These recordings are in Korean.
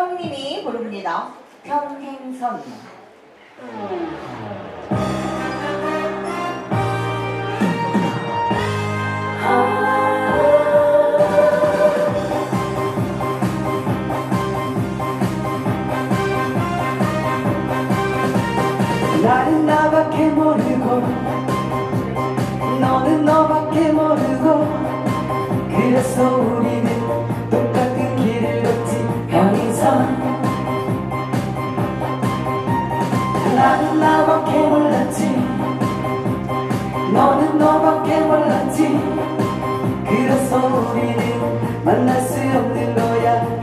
형님이 부릅니다. 평행선. 나는 나밖에 모르고 너는 너밖에 모르고 그래서 우리는 나는 나밖에 몰랐지. 너는 너밖에 몰랐지. 그래서 우리는 만날 수 없는 거야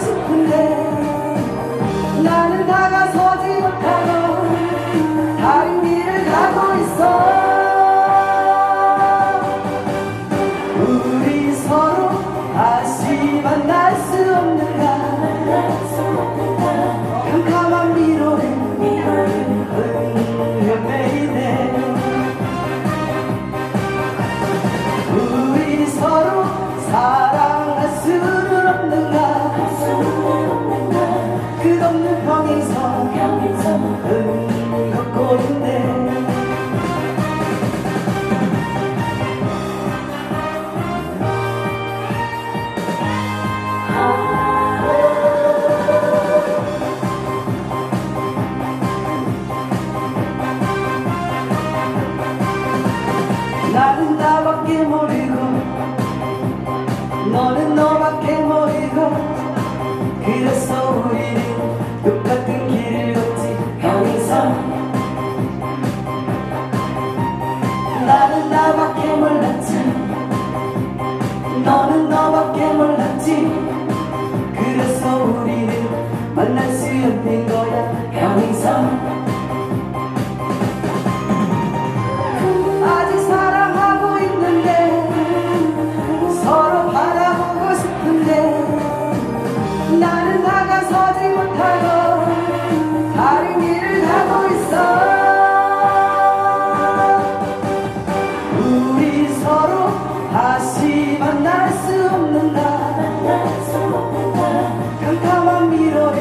싶은데 나는 다가서지 너밖에 모르고 그래서 우리는 똑같은 길을 걷지 평행선 나는 나밖에 몰랐지. 너는 너밖에 몰랐지. 그래서 우리는 만날 수 없는 거야 평행선 서지 못하고 다른 길을 가고 있어. 우리 서로 다시 만날 수 없는 날. 깜깜한 미로를